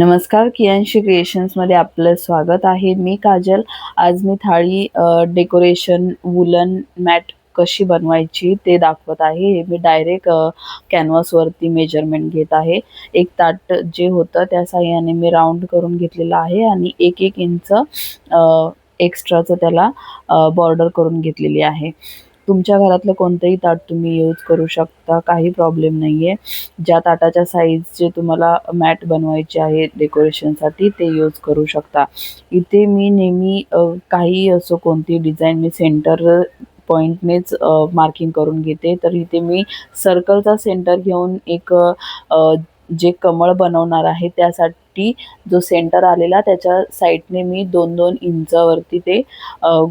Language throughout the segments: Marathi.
नमस्कार कियांशी क्रिएशन्समध्ये आपलं स्वागत आहे. मी काजल. आज मी थाळी डेकोरेशन वुलन मॅट कशी बनवायची ते दाखवत आहे. हे मी डायरेक्ट कॅनव्हासवरती मेजरमेंट घेत आहे. एक ताट जे होतं त्या साह्याने मी राऊंड करून घेतलेलं आहे आणि एक एक इंच एक्स्ट्राचं त्याला बॉर्डर करून घेतलेली आहे. तुमच्या घरातलं कोणतंही ताट तुम्ही यूज करू शकता काही प्रॉब्लेम नाही आहे ज्या ताटाच्या साईजचे तुम्हाला मॅट बनवायचे आहे डेकोरेशनसाठी ते यूज करू शकता. इथे मी नेहमी काही असो कोणती डिझाईन मी सेंटर पॉईंटनेच मार्किंग करून घेते. तर इथे मी सर्कलचा सेंटर घेऊन एक जे कमळ बनवणार आहे त्यासाठी जो सेंटर आलेला त्याच्या साईडने मी दोन दोन इंचावरती ते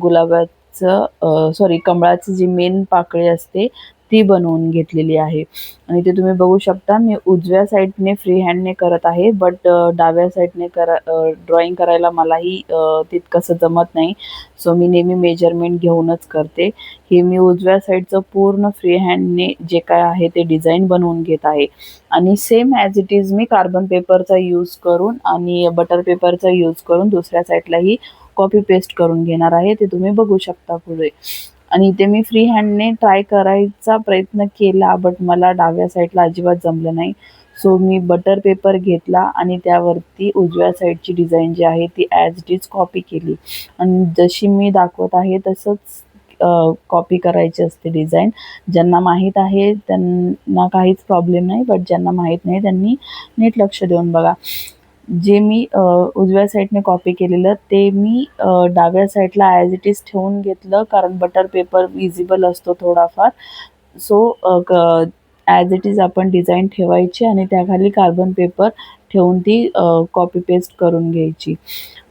गुलाबात सॉरी कमळाची जी मेन पाकळी असते ती बनवून घेतलेली आहे. आणि ते तुम्ही बघू शकता मी उजव्या साईडने फ्री हँडने करत आहे बट डाव्या साईडने करा ड्रॉइंग करायला मलाही तितकंसं जमत नाही. सो मी नेहमी मेजरमेंट घेऊनच करते. हे मी उजव्या साईडचं पूर्ण फ्री हँडने जे काय आहे ते डिझाईन बनवून घेत आहे. आणि सेम ॲज इट इज मी कार्बन पेपरचा यूज करून आणि बटर पेपरचा यूज करून दुसऱ्या साईडलाही कॉपी पेस्ट करून घेणार आहे ते तुम्ही बघू शकता पुढे. आणि इथे मी फ्री हँडने ट्राय करायचा प्रयत्न केला बट मला डाव्या साईडला अजिबात जमलं नाही. सो मी बटर पेपर घेतला आणि त्यावरती उजव्या साईडची डिझाईन जी आहे ती ॲज इट इज कॉपी केली. आणि जशी मी दाखवत आहे तसंच कॉपी करायची असते डिझाईन ज्यांना माहीत आहे त्यांना काहीच प्रॉब्लेम नाही बट ज्यांना माहीत नाही त्यांनी नीट लक्ष देऊन बघा. जे मी उजव्या साईडने कॉपी केलेलं ते मी डाव्या साईडला ॲज इट इज ठेवून घेतलं कारण बटर पेपर विजिबल असतो थोडाफार. सो ॲज इट इज आपण डिझाईन ठेवायची आणि त्याखाली कार्बन पेपर ठेवून ती कॉपी पेस्ट करून घ्यायची.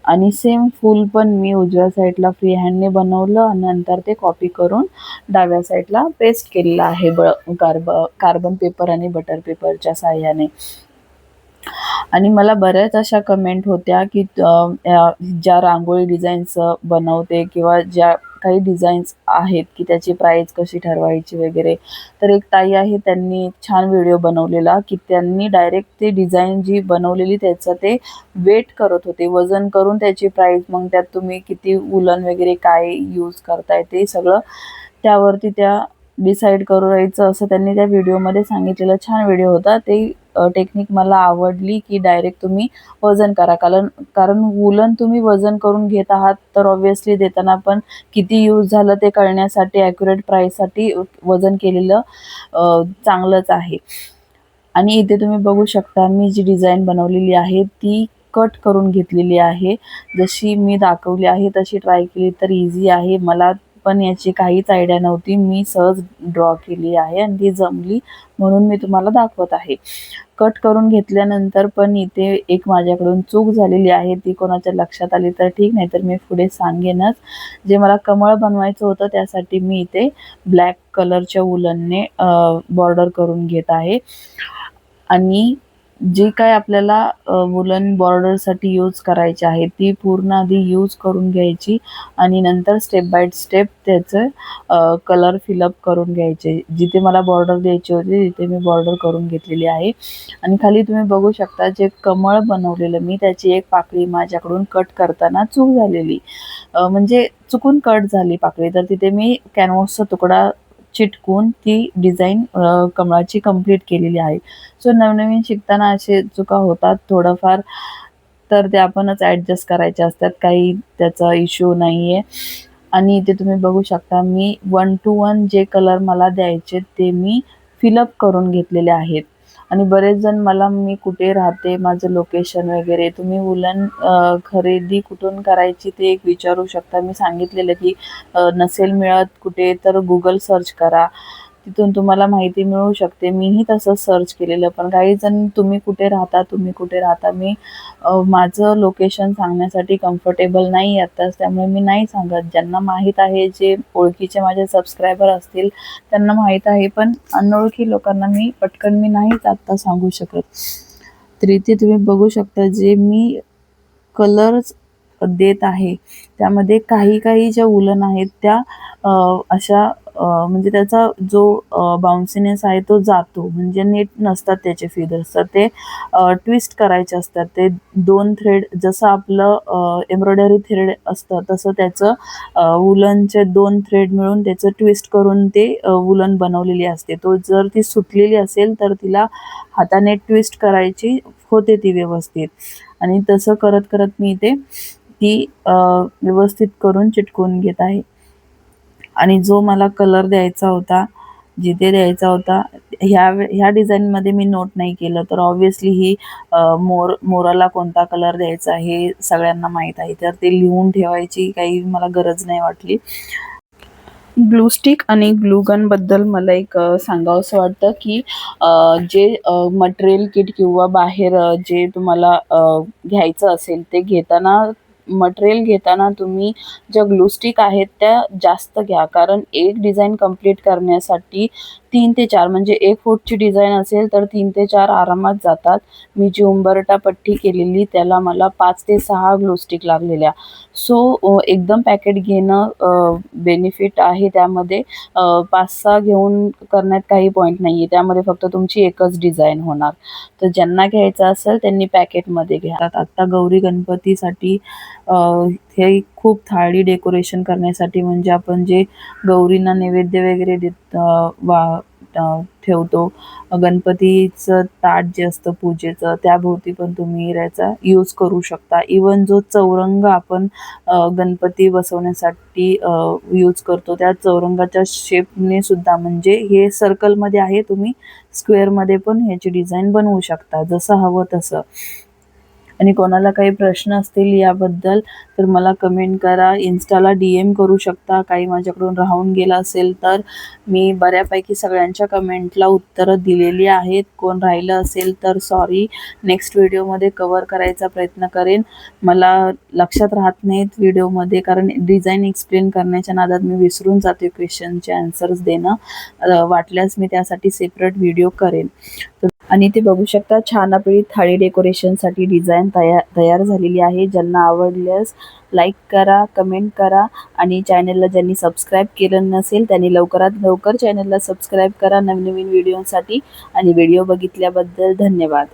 आणि सेम फूल पण मी उजव्या साईडला फ्री हँडने बनवलं आणि नंतर ते कॉपी करून डाव्या साईडला पेस्ट केलेलं आहे ब कार्ब कार्बन पेपर आणि बटर पेपरच्या साह्याने. आणि मला बऱ्याच अशा कमेंट होत्या की ज्या रांगोळी डिझाईन्स बनवते किंवा ज्या काही डिझाईन्स आहेत की त्याची प्राईस कशी ठरवायची वगैरे तर एक ताई आहे त्यांनी छान व्हिडिओ बनवलेला की त्यांनी डायरेक्ट ते डिझाईन जी बनवलेली त्याचं ते वेट करत होते वजन करून त्याची प्राईस मग त्यात तुम्ही किती उलन वगैरे काय यूज करताय ते सगळं त्यावरती त्या डिसाईड करू राहायचं असं त्यांनी त्या व्हिडिओमध्ये सांगितलेलं छान व्हिडिओ होता. ते टेक्निक मला आवडली की डायरेक्ट तुम्ही वजन करा. कारण कारण वुलन तुम्ही वजन करून घेत आहात तर ऑब्व्हियसली देताना पण किती यूज झालं ते कळण्यासाठी ॲक्युरेट प्राईससाठी वजन केलेलं चांगलंच आहे. आणि इथे तुम्ही बघू शकता मी जी डिझाईन बनवलेली आहे ती कट करून घेतलेली आहे. जशी मी दाखवली आहे तशी ट्राय केली तर इझी आहे. मला पण याची काहीच आयडिया नव्हती. मी सहज ड्रॉ केली आहे आणि ती जमली म्हणून मी तुम्हाला दाखवत आहे. कट करून घेतल्यानंतर पण इथे एक माझ्याकडून चूक झालेली आहे. ती कोणाच्या लक्षात आली तर ठीक नाही तर मी पुढे सांगेनच. जे मला कमळ बनवायचं होतं त्यासाठी मी इथे ब्लॅक कलरच्या उलनने बॉर्डर करून घेत आहे. आणि जी काय आपल्याला वुलन बॉर्डरसाठी यूज करायची आहे ती पूर्ण आधी यूज करून घ्यायची आणि नंतर स्टेप बाय स्टेप त्याचं कलर फिलअप करून घ्यायचे. जिथे मला बॉर्डर द्यायची होती तिथे मी बॉर्डर करून घेतलेली आहे. आणि खाली तुम्ही बघू शकता जे कमळ बनवलेलं मी त्याची एक पाकळी माझ्याकडून कट करताना चूक झालेली. म्हणजे चुकून कट झाली पाकळी. तर तिथे मी कॅनव्हासचा तुकडा चिटकून ती डिझाईन कमळाची कंप्लीट केलेली आहे. सो नवनवीन शिकताना असे चुका होतात थोडंफार तर ते आपणच ॲडजस्ट करायचे असतात. काही त्याचा इश्यू नाही आहे आणि इथे तुम्ही बघू शकता मी वन टू वन जे कलर मला द्यायचे ते मी फिलअप करून घेतलेले आहेत. आणि बरेच जण मला मी कुठे राहते माझं लोकेशन वगैरे तुम्ही उलन खरेदी कुठून करायची ते एक विचारू शकता. मी सांगितलेलं की नसेल मिळत कुठे तर गुगल सर्च करा. तिथून तुम्हाला माहिती मिळू शकते. मीही तसंच सर्च केलेलं. पण काही जण तुम्ही कुठे राहता तुम्ही कुठे राहता मी माझं लोकेशन सांगण्यासाठी कम्फर्टेबल नाही आत्ताच. त्यामुळे मी नाही सांगत. ज्यांना माहीत आहे जे ओळखीचे माझे सबस्क्रायबर असतील त्यांना माहीत आहे. पण अनोळखी लोकांना मी पटकन मी नाहीच आत्ता सांगू शकत. तर इथे तुम्ही बघू शकता जे मी कलर्स देत आहे. त्यामध्ये काही काही ज्या उलन आहेत त्या अशा म्हणजे त्याचा जो बाउन्सीनेस आहे तो जातो. म्हणजे नीट नसतात त्याचे फिदर्स तर ते ट्विस्ट करायचे असतात. ते दोन थ्रेड जसं आपलं एम्ब्रॉयडरी थ्रेड असतं तसं त्याचं वुलनचे दोन थ्रेड मिळून त्याचं ट्विस्ट करून ते वुलन बनवलेली असते. तो जर ती सुटलेली असेल तर तिला हाताने ट्विस्ट करायची होते ती व्यवस्थित. आणि तसं करत करत मी ते ती व्यवस्थित करून चिटकवून घेत आहे. आणि जो मला कलर द्यायचा होता जिथे द्यायचा होता ह्या ह्या डिझाईनमध्ये मी नोट नाही केलं. तर ऑब्व्हियसली ही मोर मोराला कोणता कलर द्यायचा हे सगळ्यांना माहीत आहे. तर ते लिहून ठेवायची काही मला गरज नाही वाटली. ग्लू स्टिक आणि ग्लू गनबद्दल मला एक सांगावंसं वाटतं की जे मटेरियल किट किंवा बाहेर जे तुम्हाला घ्यायचं असेल ते घेताना मटेरियल घेताना तुम्ही ज्या ग्लू स्टिक आहेत त्या जास्त घ्या. कारण एक डिझाईन कंप्लीट करण्यासाठी तीन ते चार म्हणजे एक फूटची डिझाईन असेल तर तीन ते चार आरामात जातात. मी जी उंबरटा पट्टी केलेली त्याला मला पाच ते सहा ग्लोस्टिक लागलेल्या. सो एकदम पॅकेट घेणं बेनिफिट आहे त्यामध्ये. पाच सहा घेऊन करण्यात काही पॉईंट नाही आहे त्यामध्ये फक्त तुमची एकच डिझाईन होणार. तर ज्यांना घ्यायचं असेल त्यांनी पॅकेटमध्ये घ्या. आत्ता गौरी गणपतीसाठी हे खूप थाळी डेकोरेशन करण्यासाठी म्हणजे आपण जे गौरींना नैवेद्य वगैरे देत वा ठेवतो गणपतीचं ताट जे असतं पूजेचं त्याभोवती पण तुम्ही याचा यूज करू शकता. इवन जो चौरंग आपण गणपती बसवण्यासाठी यूज करतो त्या चौरंगाच्या शेपने सुद्धा म्हणजे हे सर्कलमध्ये आहे तुम्ही स्क्वेअरमध्ये पण ह्याची डिझाईन बनवू शकता जसं हवं तसं. आणि कोणाला काही प्रश्न असतील याबद्दल तर मला कमेंट करा. इन्स्टाला डी एम करू शकता. काही माझ्याकडून राहून गेला असेल तर मी बऱ्यापैकी सगळ्यांच्या कमेंटला उत्तरं दिलेली आहेत. कोण राहिलं असेल तर सॉरी नेक्स्ट व्हिडिओमध्ये कवर करायचा प्रयत्न करेन. मला लक्षात राहत नाहीत व्हिडिओमध्ये कारण डिझाईन एक्सप्लेन करण्याच्या नादात मी विसरून जाते क्वेश्चनचे आन्सर्स देणं. वाटल्यास मी त्यासाठी सेपरेट व्हिडिओ करेन. तर आणि ते बघू शकता छान आपली थाळी डेकोरेशनसाठी डिझाईन तयार तयार झालेली आहे. ज्यांना आवडल्यास लाईक करा कमेंट करा आणि चॅनलला ज्यांनी सबस्क्राईब केलं नसेल त्यांनी लवकरात लवकर चॅनलला सबस्क्राईब करा नवनवीन व्हिडिओसाठी आणि व्हिडिओ बघितल्याबद्दल धन्यवाद.